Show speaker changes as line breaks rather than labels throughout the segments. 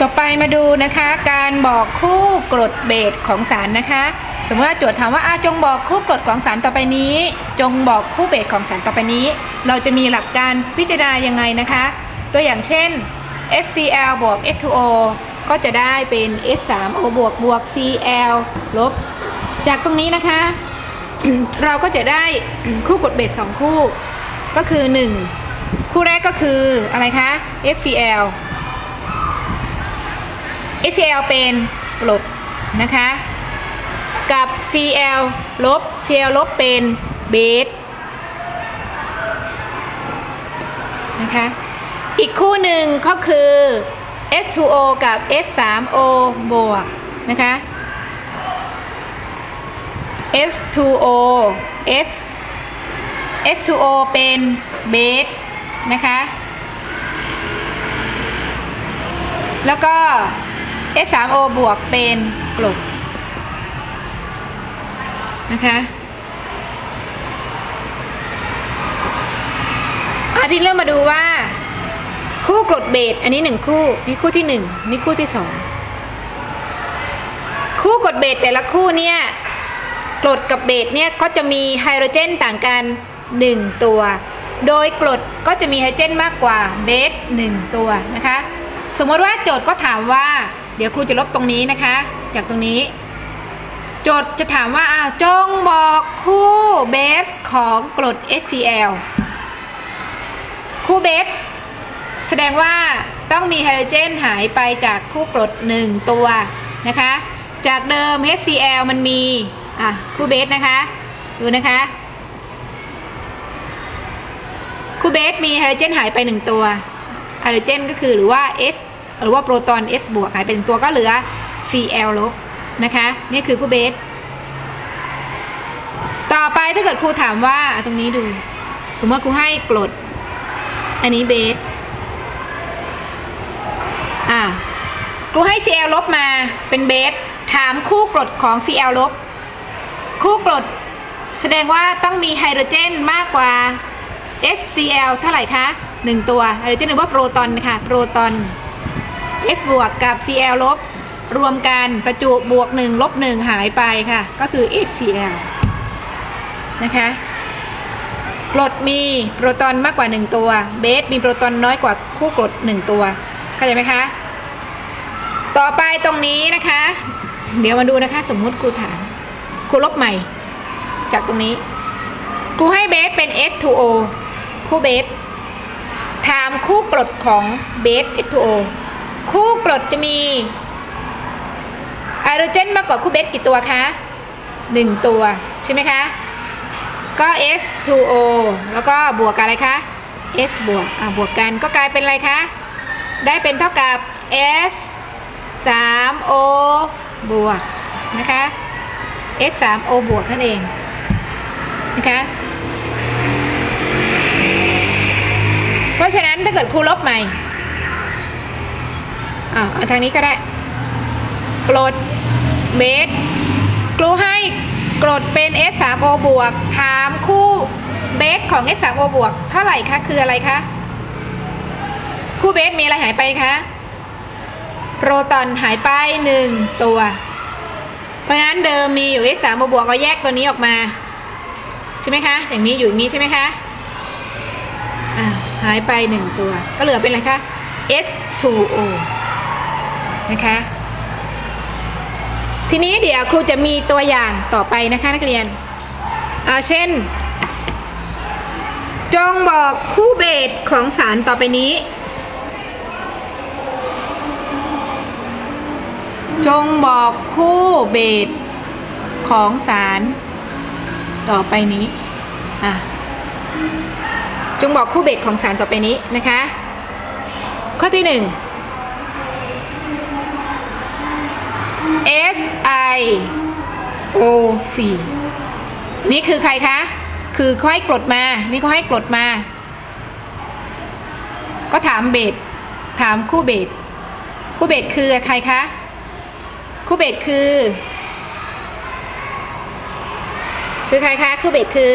ต่อไปมาดูนะคะการบอกคู่กรดเบสของสารนะคะ สมมติว่าโจทย์ถามว่าอาจงบอกคู่กรดของสารต่อไปนี้ จงบอกคู่เบสของสารต่อไปนี้ เราจะมีหลักการพิจารณายังไงนะคะ ตัวอย่างเช่น HCl บวก H2O ก็จะได้เป็น H3O บวกบวก Cl ลบ จากตรงนี้นะคะ เราก็จะได้คู่กรดเบสสองคู่ ก็คือ 1 คู่แรกก็คืออะไรคะ HCl HCl เป็นกรดนะคะ กับ Cl ลบ Cl ลบเป็นเบสนะคะ อีกคู่หนึ่งก็คือ H2O กับ H3O บวกนะคะ H2O S H2O เป็นเบสนะคะ แล้วก็ H3O บวกเป็นกรดนะคะอาทิตย์เริ่มมาดูว่า คู่กรดเบสอันนี้หนึ่งคู่ นี่คู่ที่หนึ่งนี่คู่ที่สองคู่กรดเบสแต่ละคู่เนี่ยกรดกับเบสเนี่ยก็จะมีไฮโดรเจนต่างกัน 1 ตัว โดยกรดก็จะมีไฮโดรเจนมากกว่าเบส1ตัวนะคะ สมมติว่าโจทย์ก็ถามว่า เดี๋ยวครูจะลบตรงนี้นะคะ จากตรงนี้ โจทย์จะถามว่าอ้าวจงบอกคู่เบสของกรด HCl คู่เบสแสดงว่าต้องมีไฮโดรเจนหายไปจากคู่กรด 1 ตัวนะคะ จากเดิม HCl มันมีอะคู่เบสนะคะ ดูนะคะ คู่เบสมีไฮโดรเจนหายไป 1 ตัวไฮโดรเจนก็คือหรือว่า S หรือว่าโปรตอน S บวกหายไป1ตัวก็เหลือ Cl ลบนะคะนี่คือคู่เบสต่อไปถ้าเกิดครูถามว่าตรงนี้ดู สมมติครูให้กรด อันนี้เบสอะครูให้ Cl ลบมาเป็นเบสถามคู่กรดของ Cl ลบคู่กรดแสดงว่าต้องมีไฮโดรเจนมากกว่า HCl เท่าไหร่คะ 1 ตัวไฮโดรเจนหรือว่าโปรตอนนะคะโปรตอน S บวกกับ Cl ลบ รวมกันประจุบวก1ลบ1หายไปค่ะ ก็คือ HCl นะคะกรดมีโปรตอนมากกว่า 1 ตัว เบสมีโปรตอนน้อยกว่าคู่กรด1 ตัวเข้าใจไหมคะ ต่อไปตรงนี้นะคะ เดี๋ยวมาดูนะคะ สมมุติครูถามครูลบใหม่ จากตรงนี้ครูให้เบสเป็น H2O คู่เบสถามคู่กรดของเบส H2O คู่กรดจะมีไฮโดรเจนมากกว่าคู่เบสกี่ตัวคะ 1 ตัวใช่ไหมคะ ก็ S2O แล้วก็บวกกันอะไรคะ S บวกอ่าบวกกันก็กลายเป็นอะไรคะ ได้เป็นเท่ากับ S 3O บวกนะคะ S 3O บวกนั่นเองนะคะ เพราะฉะนั้นถ้าเกิดครูลบใหม่ อ่าเอาทางนี้ก็ได้กรดเบสครูให้กรดเป็น S 3 O บวกถามคู่เบสของ S 3 O บวกเท่าไหร่คะคืออะไรคะคู่เบสมีอะไรหายไปคะโปรตอนหายไปหนึ่งตัว เพราะฉะนั้นเดิมมีอยู่ S 3 O บวกก็แยกตัวนี้ออกมาใช่ไหมคะอย่างนี้อยู่อย่างนี้ใช่ไหมคะอ่าหายไปหนึ่งตัว ก็เหลือเป็นอะไรคะ H2O นะคะ ทีนี้เดี๋ยวครูจะมีตัวอย่างต่อไปนะคะนักเรียนเอาเช่น จงบอกคู่เบสของสารต่อไปนี้ จงบอกคู่เบสของสารต่อไปนี้อะจงบอกคู่เบสของสารต่อไปนี้นะคะ ข้อที่หนึ่ง S I O C นี่คือใครคะ คือเขาให้กรดมา นี่เขาให้กรดมา ก็ถามเบสถามคู่เบสคู่เบสคือใครคะ คู่เบสคือ คือใครคะ คู่เบสคือ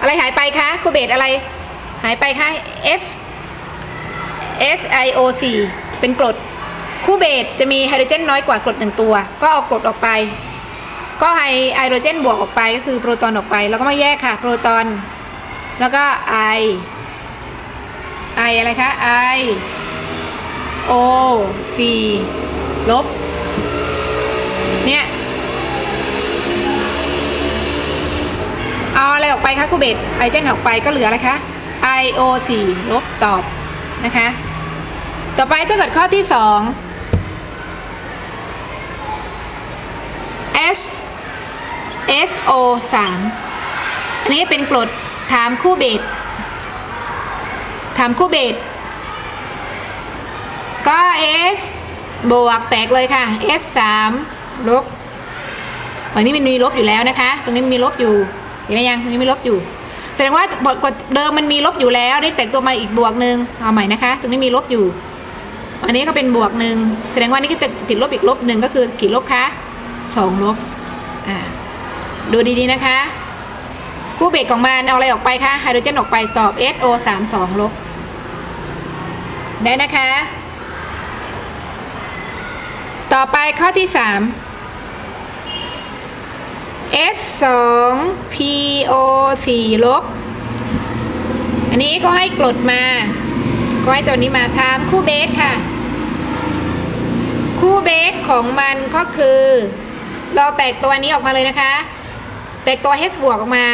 อะไรหายไปคะ คู่เบสอะไร หายไปคะ S S I O C เป็นกรด คู่เบสจะมีไฮโดรเจนน้อยกว่ากรดหนึ่งตัว ก็เอากรดออกไป ก็ไฮไฮโดรเจนบวกออกไปก็คือโปรตอนออกไป แล้วก็มาแยกค่ะ โปรตอน แล้วก็ไอไออะไรคะไอโอซีลบ เนี่ย เอาอะไรออกไปคะครูเบตไอเจนออกไปก็เหลืออะไรคะไอโ IO4 ลบตอบนะคะ ต่อไปถ้าเกิดข้อที่สอง H SO 3อันนี้เป็นกรดถามคู่เบสถามคู่เบสก็ S บวกแตกเลยค่ะ S 3ลบฝั่งนี้มันมีลบอยู่แล้วนะคะ ตรงนี้มีลบอยู่เห็นไหมยังตรงนี้มีลบอยู่แสดงว่าบทกฎเดิมมันมีลบอยู่แล้วนี่แตกตัวมาอีกบวกหนึ่งเอาใหม่นะคะ ตรงนี้มีลบอยู่ อันนี้ก็เป็นบวกหนึ่งแสดงว่านี่ก็จะติดลบอีกลบหนึ่งก็คือกี่ลบคะ สองลบดูดีๆนะคะ คู่เบรกของมันเอาอะไรออกไปคะไฮโดรเจนออกไปตอบ SO 3 2ลบได้นะคะ ต่อไปข้อที่สาม S 2 PO 4ลบ อันนี้ก็ให้กรดมา ก็ให้ตัวนี้มาทำคู่เบสค่ะ คู่เบสของมันก็คือ เราแตกตัวนี้ออกมาเลยนะคะ แตกตัว H บวกออกมา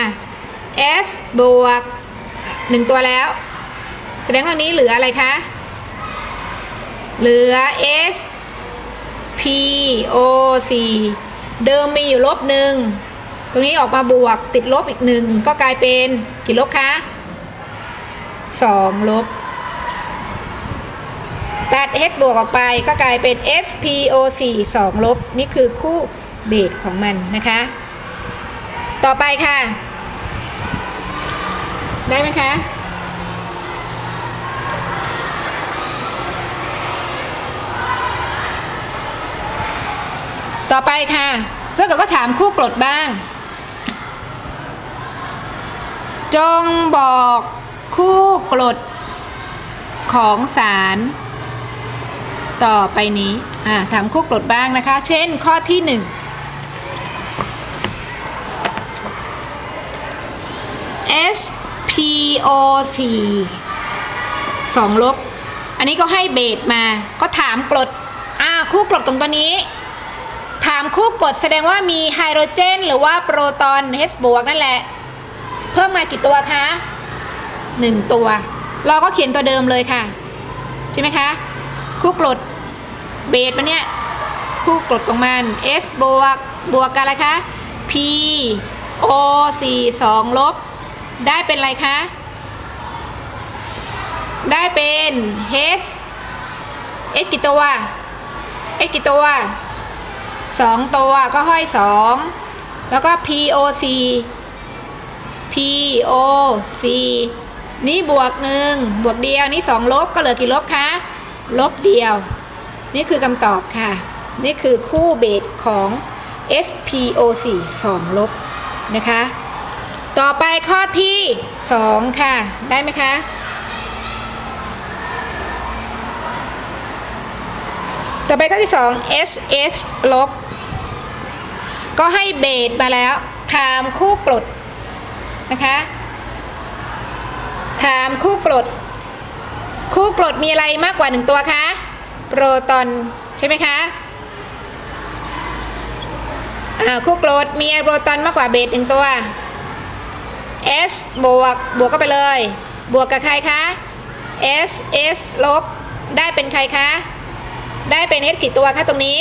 S บวกหนึ่งตัวแล้ว แสดงว่านี้เหลืออะไรคะ เหลือ S P O 4เดิมมีอยู่ลบหนึ่งตรงนี้ออกมาบวกติดลบอีกหนึ่งก็กลายเป็นกี่ลบคะสองลบ ตัด H บวกออกไปก็กลายเป็น FPO4 2ลบ นี่คือคู่ เบสของมันนะคะ ต่อไปค่ะ ได้ไหมคะต่อไปค่ะ เพื่อนก็ถามคู่กรดบ้าง จงบอกคู่กรดของสารต่อไปนี้ ถามคู่กรดบ้างนะคะ เช่นข้อที่หนึ่ง HPO4 สองลบ อันนี้ก็ให้เบสมา ก็ถามกรดอ่าคู่กรดตรงตัวนี้ ถามคู่กรดแสดงว่ามีไฮโดรเจน หรือว่าโปรตอน H บวกนั่นแหละ เพิ่มมากี่ตัวคะหนึ่งตัว เราก็เขียนตัวเดิมเลยค่ะ ใช่ไหมคะ คู่กรดเบสมันเนี่ยคู่กรดของมัน S บวกบวกกันอะไรคะ P O 4 2ลบ ได้เป็นอะไรคะ ได้เป็น H H กี่ตัว H กี่ตัวสองตัวก็ห้อยสองแล้วก็ POC POC นี่บวกหนึ่งบวกเดียวนี่สองลบก็เหลือกี่ลบคะ ลบเดียว นี่คือคำตอบค่ะ นี่คือคู่เบสของ SPOC 2 ลบนะคะ ต่อไปข้อที่ 2 ค่ะ ได้ไหมคะ ต่อไปข้อที่2 HS ลบ ก็ให้เบสมาแล้วถามคู่กรดนะคะถามคู่กรด คู่กรดมีอะไรมากกว่าหนึ่งตัวคะ โปรตอนใช่ไหมคะอ่าคู่กรดมีโปรตอนมากกว่าเบสหนึ่งตัว S บวกบวกก็ไปเลย บวกกับใครคะ S S ลบ ได้เป็นใครคะ ได้เป็น S กี่ตัวคะตรงนี้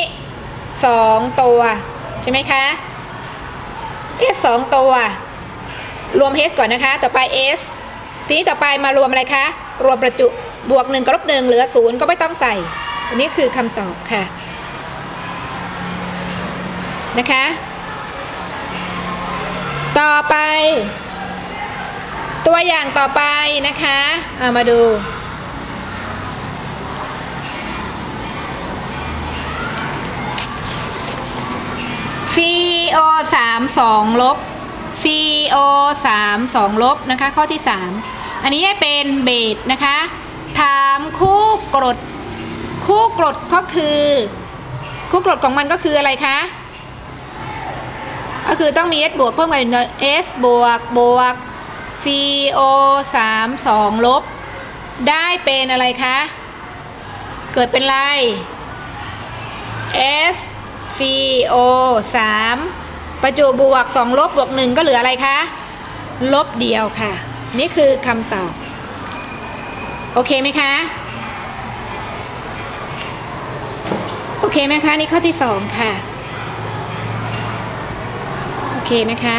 สองตัว ใช่ไหมคะ S สองตัว รวม H ก่อนนะคะ ต่อไป S ทีนี้ต่อไปมารวมอะไรคะ รวมประจุบวกหนึ่งกับลบหนึ่งเหลือศูนย์ก็ไม่ต้องใส่ อันนี้คือคำตอบค่ะ นะคะ ต่อไป ตัวอย่างต่อไปนะคะเอามาดู CO 3 2ลบ CO 3 2ลบนะคะ ข้อที่3อันนี้เป็นเบสนะคะ ถามคู่กรด คู่กรดก็คือ คู่กรดของมันก็คืออะไรคะ ก็คือต้องมี S บวกเพิ่มไป S บวกบวก CO 3 2ลบ ได้เป็นอะไรคะ เกิดเป็นไร S CO 3ประจุบวก 2 ลบบวก 1 ก็เหลืออะไรคะ ลบเดียวค่ะ นี่คือคำตอบ โอเคไหมคะ โอเคไหมคะ นี่ข้อที่สองค่ะ โอเคนะคะ